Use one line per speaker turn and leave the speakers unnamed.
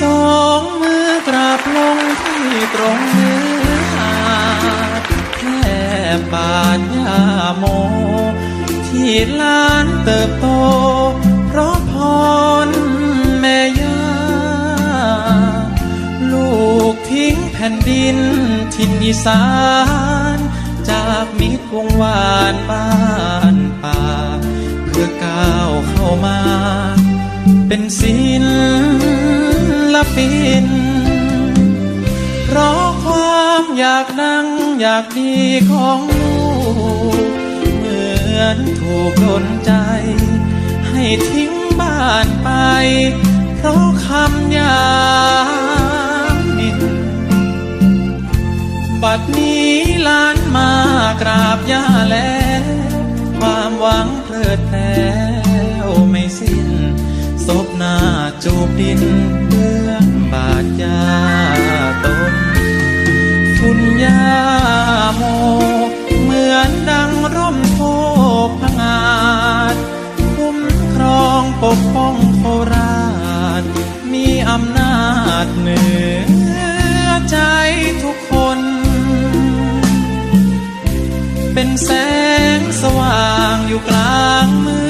สองมือกราบลงที่ตรงเนื้ออาแค่บาดยาโม ที่ล้านเติบโต เพราะพรแม่ย่าลูกทิ้งแผ่นดินถิ่นอีสาน จากมิตรวงวานบ้านป่า เพื่อก้าวเข้ามา เป็นศิล ปิน เพราะความอยากดังอยากดีของลูก เหมือนถูกดนใจ ให้ทิ้งบ้านไป เพราะคำยามมิน บัดนี้ล้านมากราบย่าแล้ว ความหวังเพลิดแล้วไม่สิ้นศพหน้าจูบดินเบื้อ งบาดยาตนคุณยาโม เหมือนดังร่มโพพงาดคุ้มครองปกป้องโคราช มีอำนาจเหนือใจทุกคน เป็นแสงสว่างอยู่กลางเมื